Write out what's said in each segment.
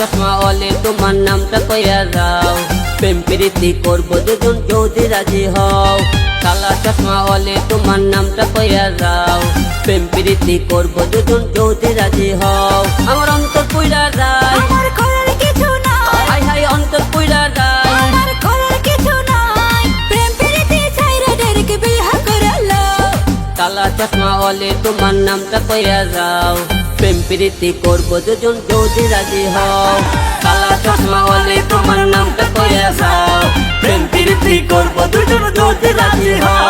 চশমা অলে তোমার নামটা কইয়া যাও প্রেম প্রীতি করব দুজন যদি রাজি হও। কালা চশমা অলে তোমার নামটা কইয়া যাও প্রেম প্রীতি করব দুজন যদি রাজি হও। আমার অন্তর পুইরা যায়। হাই হাই অন্তর পুইরা যায়। কালা চশমা অলে তোমার নামটা কইয়া যাও প্রেম প্রীতি করব দুজন যদি রাজি হও। কালা চশমা অলে তোমার নামটা কইয়া যাও প্রেম প্রীতি করব দুজন যদি রাজি হও।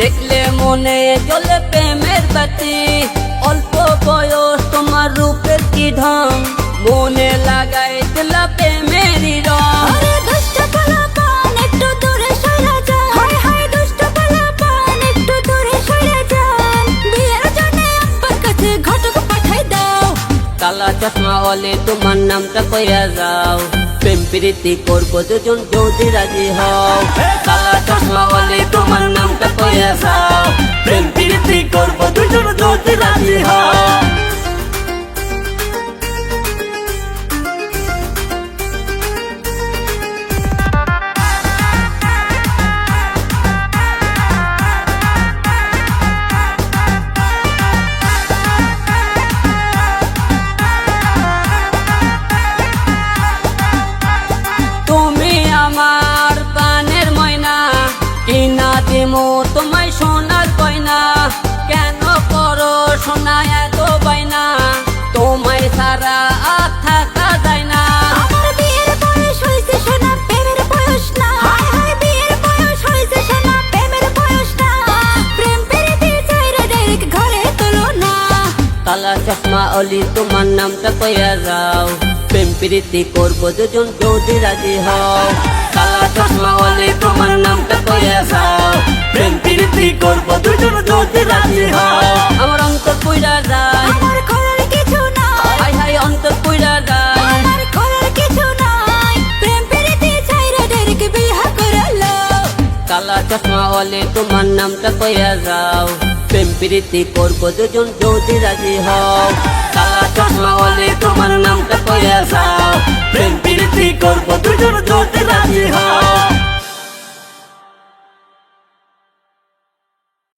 দেখলে মনে চলে কালা চশমা অলে তোমার নামটা কইয়া যাও। প্রেম প্রীতি করব দুজন, যদি রাজি হও। কালা চশমা দিমু তোমায় সোনার কয়না কেন করো সোনা এত বাইনা তোমায় সারা আর থাকা যায় না। কালা চশমা অলি তোমার নামটা কইয়া যাও। প্রেম প্রীতি করব দুজন যদি রাজি হও। চশমাওয়ালি তোমার নামটা কইয়া যাও। প্রেম প্রীতি করব দুজন যদি রাজি হও। কালা চশমাওয়ালি তোমার নামটা কইয়া যাও। প্রেম প্রীতি করব দুজন তোমার নামটা যাও। প্রেম প্রীতি করব দুজন যদি রাজি হও।